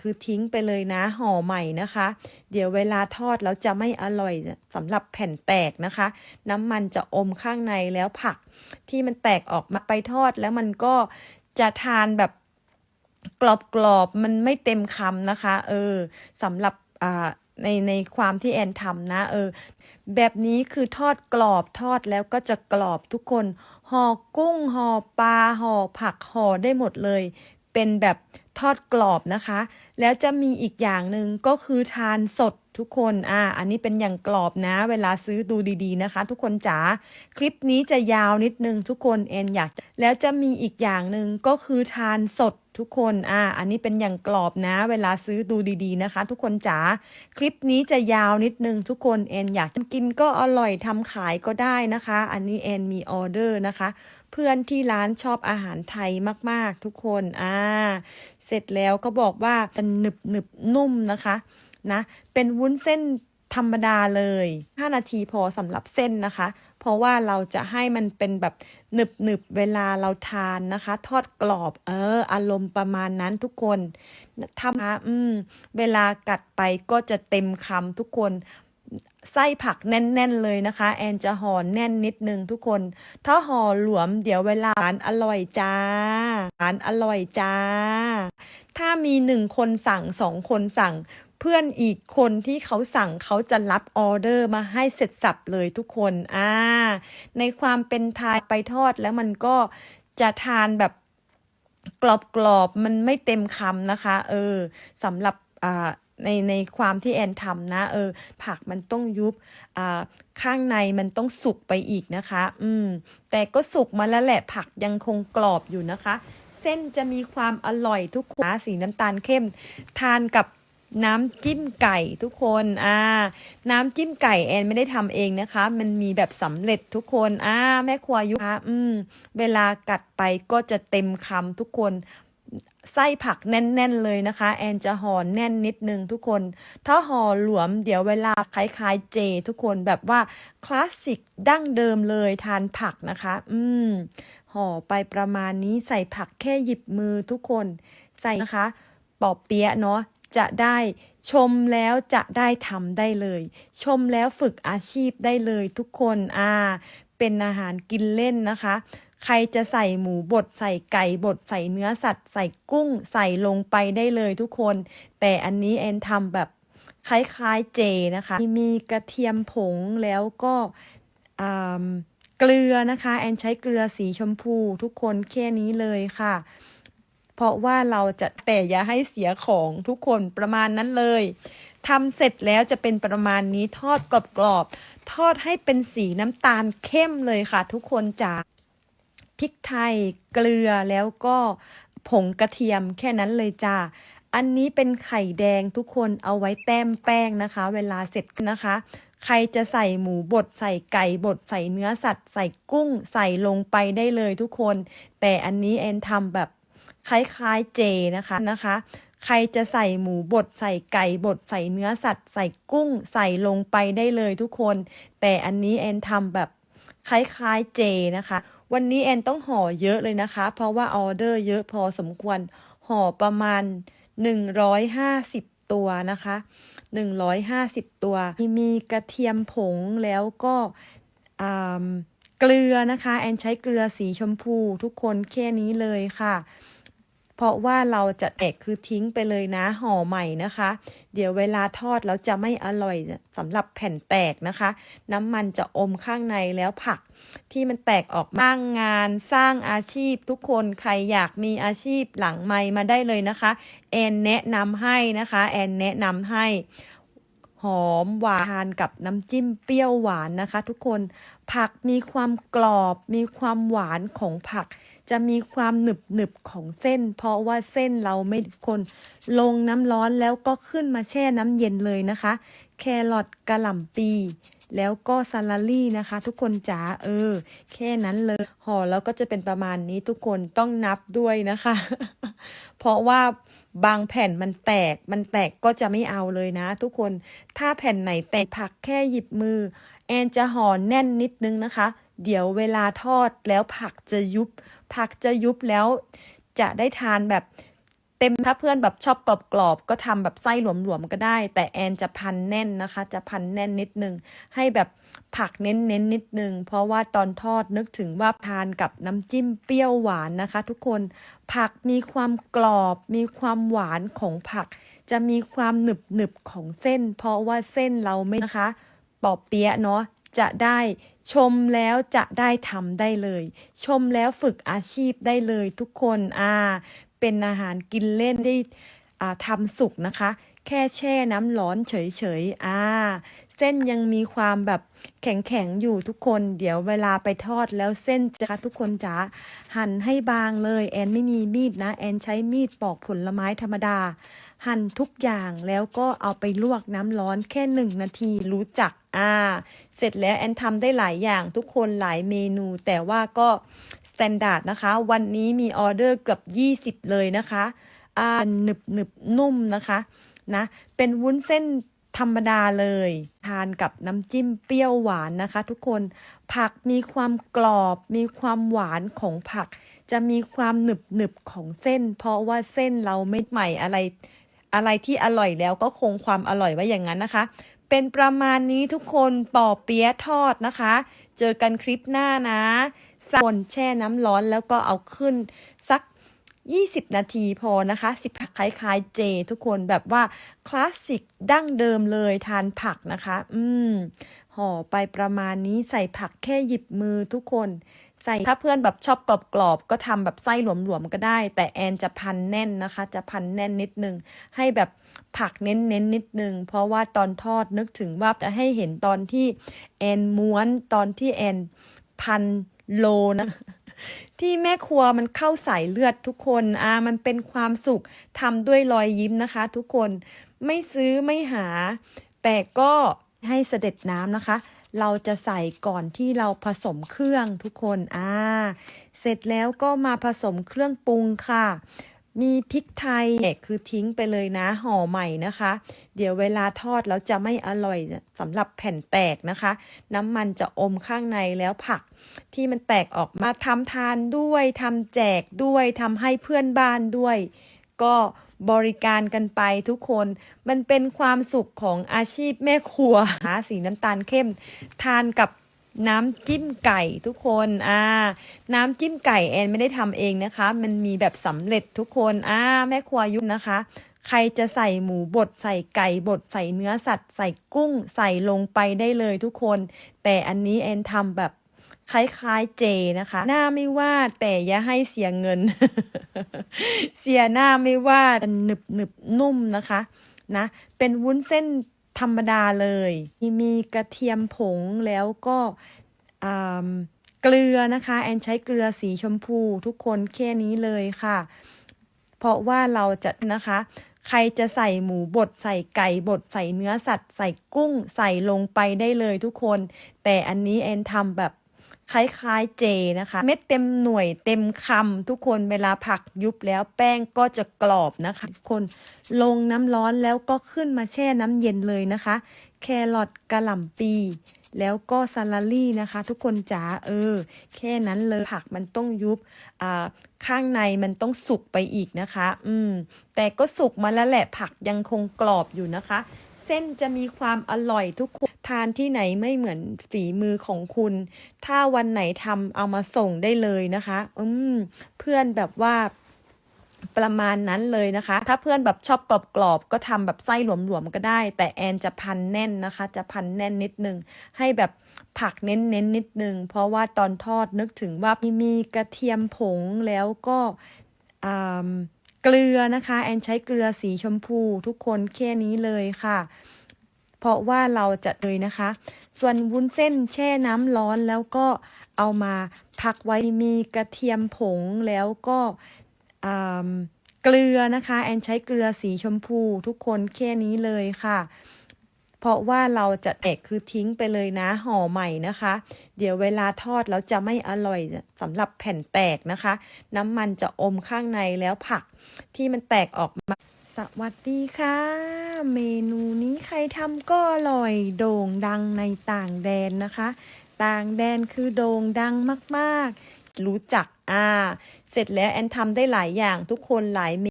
คือทิ้งไปเลยนะห่อใหม่นะคะ เดี๋ยวเวลาทอดแล้วจะไม่อร่อยสำหรับแผ่นแตกนะคะ น้ำมันจะอมข้างในแล้วผักที่มันแตกออกมาไปทอดแล้วมันก็จะทานแบบกรอบๆมันไม่เต็มคำนะคะ เออสำหรับอ่าในในความที่แอนทำนะ เออ แบบนี้คือทอดกรอบทอดแล้วก็จะกรอบทุกคนห่อกุ้งห่อปลาห่อผักห่อได้หมดเลย เป็นแบบทอดกรอบนะคะ แล้วจะมีอีกอย่างหนึ่งก็คือทานสดทุกคนอ่าอันนี้เป็นอย่างกรอบนะ เวลาซื้อดูดีๆนะคะ ทุกคนจ๋าคลิปนี้จะยาวนิดนึงทุกคนเอ็นอยาก แล้วจะมีอีกอย่างหนึ่งก็คือทานสด ทุกคนอ่าอันนี้เป็นอย่างกรอบนะ เวลาซื้อดูดีๆนะคะ ทุกคนจ๋าคลิปนี้จะยาวนิดนึงทุกคนแอนอยากกินก็อร่อยทำขายก็ได้นะคะ อันนี้แอนมีออเดอร์นะคะ เพื่อนที่ร้านชอบอาหารไทยมากๆ ทุกคนอ่าเสร็จแล้วก็บอกว่าเป็นหนึบหนึบนุ่มนะคะนะเป็นวุ้นเส้น ธรรมดาเลย 5 นาทีพอสำหรับเส้นนะคะ เพราะว่าเราจะให้มันเป็นแบบหนึบหนึบเวลาเราทานนะคะ ทอดกรอบ เออ อารมณ์ประมาณนั้นทุกคนทำนะอืม เวลากัดไปก็จะเต็มคำทุกคนไส้ผักแน่น ๆ เลยนะคะ แอนจะห่อแน่นนิดนึงทุกคน ถ้าห่อหลวมเดี๋ยวเวลาร้านอร่อยจ้าร้านอร่อยจ้า ถ้ามีหนึ่งคนสั่งสองคนสั่ง พื่อนอีกคนที่เขาสั่งเขาจะรับออเดอร์มาให้เสร็จสับเลยทุกคนอ่าในความเป็นไทยไปทอดแล้วมันก็จะทานแบบกรอบๆมันไม่เต็มคำนะคะ เออสำหรับอ่าในในความที่แอนทำนะ เออ ผักมันต้องยุบอ่าข้างในมันต้องสุกไปอีกนะคะ อืม แต่ก็สุกมาแล้วแหละผักยังคงกรอบอยู่นะคะ เส้นจะมีความอร่อยทุกคนสีน้ำตาลเข้ม ทานกับ น้ำจิ้มไก่ทุกคนอ่าน้ำจิ้มไก่แอนไม่ได้ทำเองนะคะ มันมีแบบสำเร็จทุกคนอ่าแม่ครัวยุคคะอืมเวลากัดไปก็จะเต็มคำทุกคนไส้ผักแน่น ๆ เลยนะคะ แอนจะห่อแน่นนิดนึงทุกคน ถ้าห่อหลวมเดี๋ยวเวลาคล้ายๆเจ ทุกคนแบบว่าคลาสสิกดั้งเดิมเลยทานผักนะคะ อืมห่อไปประมาณนี้ใส่ผักแค่หยิบมือทุกคนใส่นะคะปอเปี๊ยะเนาะ จะได้ชมแล้วจะได้ทำได้เลย ชมแล้วฝึกอาชีพได้เลยทุกคนอ่าเป็นอาหารกินเล่นนะคะ ใครจะใส่หมูบดใส่ไก่บดใส่เนื้อสัตว์ ใส่กุ้งใส่ลงไปได้เลยทุกคน แต่อันนี้แอนทำแบบคล้ายๆเจนะคะ มีกระเทียมผงแล้วก็เกลือนะคะ แอนใช้เกลือสีชมพูทุกคนแค่นี้เลยค่ะ เพราะว่าเราจะแต่อย่าให้เสียของทุกคนประมาณนั้นเลยทำเสร็จแล้วจะเป็นประมาณนี้ทอดกรอบๆทอดให้เป็นสีน้ำตาลเข้มเลยค่ะ ทุกคนจ๋าพริกไทยเกลือแล้วก็ผงกระเทียมแค่นั้นเลยจ้าอันนี้เป็นไข่แดงทุกคนเอาไว้แต้มแป้งนะคะ เวลาเสร็จนะคะ ใครจะใส่หมูบดใส่ไก่บดใส่เนื้อสัตว์ ใส่กุ้งใส่ลงไปได้เลยทุกคน แต่อันนี้แอนทำแบบ คล้ายๆเจนะคะนะคะ ใครจะใส่หมูบดใส่ไก่บดใส่เนื้อสัตว์ ใส่กุ้งใส่ลงไปได้เลยทุกคน แต่อันนี้แอนทำแบบคล้ายๆเจนะคะ วันนี้แอนต้องห่อเยอะเลยนะคะ เพราะว่าออเดอร์เยอะพอสมควรห่อประมาณ 150 ตัวนะคะ 150 ตัวมีกระเทียมผงแล้วก็เกลือนะคะ แอนใช้เกลือสีชมพูทุกคนแค่นี้เลยค่ะ เพราะว่าเราจะแตกคือทิ้งไปเลยนะห่อใหม่นะคะ เดี๋ยวเวลาทอดแล้วจะไม่อร่อยสำหรับแผ่นแตกนะคะ น้ำมันจะอมข้างในแล้วผัก ที่มันแตกออกมาสร้างงานสร้างอาชีพทุกคนใครอยากมีอาชีพหลังไมค์มาได้เลยนะคะแอนแนะนำให้นะคะแอนแนะนำให้หอมหวานทานกับน้ำจิ้มเปรี้ยวหวานนะคะ ทุกคนผักมีความกรอบมีความหวานของผัก จะมีความหนึบหนึบๆของเส้น เพราะว่าเส้นเราไม่คนลงน้ำร้อนแล้วก็ขึ้นมาแช่น้ำเย็นเลยนะคะ แครอทกระหล่ำปีแล้วก็ซาลารี่นะคะ ทุกคนจ๋าเออ แค่นั้นเลยห่อแล้วก็จะเป็นประมาณนี้ทุกคนต้องนับด้วยนะคะ เพราะว่าบางแผ่นมันแตกมันแตกก็จะไม่เอาเลยนะ ทุกคนถ้าแผ่นไหนแตกผักแค่หยิบมือ แอนจะห่อแน่นนิดนึงนะคะ เดี๋ยวเวลาทอดแล้วผักจะยุบ ผักจะยุบแล้วจะได้ทานแบบเต็มถ้าเพื่อนแบบชอบกรอบๆก็ทำแบบไส้หลวมๆก็ได้ แต่แอนจะพันแน่นนะคะ จะพันแน่นนิดนึง ให้แบบผักเน้นๆนิดนึง เพราะว่าตอนทอดนึกถึงว่าทานกับน้ำจิ้มเปรี้ยวหวานนะคะ ทุกคนผักมีความกรอบ มีความหวานของผัก จะมีความหนึบหนึบๆของเส้น เพราะว่าเส้นเราไม่นะคะปอบเปี๊ยะเนาะ จะได้ชมแล้วจะได้ทำได้เลย ชมแล้วฝึกอาชีพได้เลยทุกคนอ่าเป็นอาหารกินเล่นได้อ่าทำสุกนะคะ แค่แช่น้ำร้อนเฉยๆอ่า เส้นยังมีความแบบแข็งๆอยู่ทุกคน เดี๋ยวเวลาไปทอดแล้วเส้นจะทุกคนจ๋าหั่นให้บางเลย แอนไม่มีมีดนะ แอนใช้มีดปอกผลไม้ธรรมดา หั่นทุกอย่างแล้วก็เอาไปลวกน้ำร้อนแค่หนึ่งนาทีรู้จักอ่า เสร็จแล้วแอนทำได้หลายอย่างทุกคนหลายเมนู แต่ว่าก็สแตนดาร์ดนะคะ วันนี้มีออเดอร์เกือบ 20 เลยนะคะอ่าหนึบหนึบนุ่มนะคะนะ เป็นวุ้นเส้นธรรมดาเลย ทานกับน้ำจิ้มเปรี้ยวหวานนะคะ ทุกคนผักมีความกรอบ มีความหวานของผัก จะมีความหนึบหนึบของเส้น เพราะว่าเส้นเราไม่ใหม่อะไร อะไรที่อร่อยแล้วก็คงความอร่อยไว้อย่างนั้นนะคะ เป็นประมาณนี้ทุกคนปอเปี๊ยะทอดนะคะ เจอกันคลิปหน้านะสักคนแช่น้ำร้อนแล้วก็เอาขึ้นสัก 20 นาทีพอนะคะ สิผักคล้ายๆเจ ทุกคนแบบว่าคลาสสิกดั้งเดิมเลยทานผักนะคะ อืมห่อไปประมาณนี้ใส่ผักแค่หยิบมือทุกคน ใส่ถ้าเพื่อนแบบชอบกรอบๆก็ทำแบบไส้หลวมๆก็ได้ แต่แอนจะพันแน่นนะคะ จะพันแน่นนิดนึง ให้แบบผักเน้นๆนิดนึง เพราะว่าตอนทอดนึกถึงว่าจะให้เห็นตอนที่แอนม้วนตอนที่แอนพันโลนะ ที่แม่ครัวมันเข้าสายเลือดทุกคนอ่ามันเป็นความสุขทำด้วยรอยยิ้มนะคะ ทุกคนไม่ซื้อไม่หา แต่ก็ให้เสด็จน้ำนะคะ เราจะใส่ก่อนที่เราผสมเครื่องทุกคนอ่าเสร็จแล้วก็มาผสมเครื่องปรุงค่ะ มีพริกไทยเนี่ยคือทิ้งไปเลยนะห่อใหม่นะคะ เดี๋ยวเวลาทอดแล้วจะไม่อร่อยสำหรับแผ่นแตกนะคะ น้ำมันจะอมข้างในแล้วผัก ที่มันแตกออกมาทำทานด้วยทำแจกด้วยทำให้เพื่อนบ้านด้วย ก็บริการกันไปทุกคน มันเป็นความสุขของอาชีพแม่ครัวหาสีน้ำตาลเข้ม ทานกับ น้ำจิ้มไก่ทุกคนอ่าน้ำจิ้มไก่แอนไม่ได้ทำเองนะคะ มันมีแบบสำเร็จทุกคนอ่าแม่ครัวยุทธนะคะ ใครจะใส่หมูบดใส่ไก่บดใส่เนื้อสัตว์ ใส่กุ้งใส่ลงไปได้เลยทุกคน แต่อันนี้แอนทำแบบคล้ายๆเจนะคะ หน้าไม่ว่าแต่อย่าให้เสียเงิน เสียหน้าไม่ว่าหนึบหนึบนุ่มนะคะนะ เป็นวุ้นเส้น ธรรมดาเลย มีกระเทียมผงแล้วก็เกลือนะคะ แอนใช้เกลือสีชมพูทุกคนแค่นี้เลยค่ะ เพราะว่าเราจะนะคะ ใครจะใส่หมูบดใส่ไก่บดใส่เนื้อสัตว์ ใส่กุ้งใส่ลงไปได้เลยทุกคน แต่อันนี้แอนทำแบบ คล้ายๆเจนะคะ เม็ดเต็มหน่วยเต็มคำทุกคนเวลาผักยุบแล้วแป้งก็จะกรอบนะคะทุกคนลงน้ำร้อนแล้วก็ขึ้นมาแช่น้ำเย็นเลยนะคะ แครอทกระหล่ำปี แล้วก็ซาลารี่นะคะ ทุกคนจ๋าเออ แค่นั้นเลยผักมันต้องยุบอ่าข้างในมันต้องสุกไปอีกนะคะ อืม แต่ก็สุกมาแล้วแหละผักยังคงกรอบอยู่นะคะ เส้นจะมีความอร่อยทุกคนทานที่ไหนไม่เหมือนฝีมือของคุณ ถ้าวันไหนทำเอามาส่งได้เลยนะคะ อืม เพื่อนแบบว่า ประมาณนั้นเลยนะคะ ถ้าเพื่อนแบบชอบกรอบๆก็ทำแบบไส้หลวมๆก็ได้ แต่แอนจะพันแน่นนะคะ จะพันแน่นนิดนึง ให้แบบผักเน้นๆนนิดนึง เพราะว่าตอนทอดนึกถึงว่ามีกระเทียมผงแล้วก็เกลือนะคะ แอนใช้เกลือสีชมพูทุกคนแค่นี้เลยค่ะ เพราะว่าเราจะเลยนะคะ ส่วนวุ้นเส้นแช่น้ำร้อนแล้วก็เอามาพักไว้มีกระเทียมผงแล้วก็ เกลือนะคะแอนใช้เกลือสีชมพูทุกคนแค่นี้เลยค่ะ เพราะว่าเราจะแตกคือทิ้งไปเลยนะห่อใหม่นะคะ เดี๋ยวเวลาทอดแล้วจะไม่อร่อยสำหรับแผ่นแตกนะคะ น้ำมันจะอมข้างในแล้วผักที่มันแตกออกมาสวัสดีค่ะ เมนูนี้ใครทำก็อร่อยโด่งดังในต่างแดนนะคะ ต่างแดนคือโด่งดังมาก ๆ รู้จักอ่า เสร็จแล้วแอนทำได้หลายอย่างทุกคนหลายเม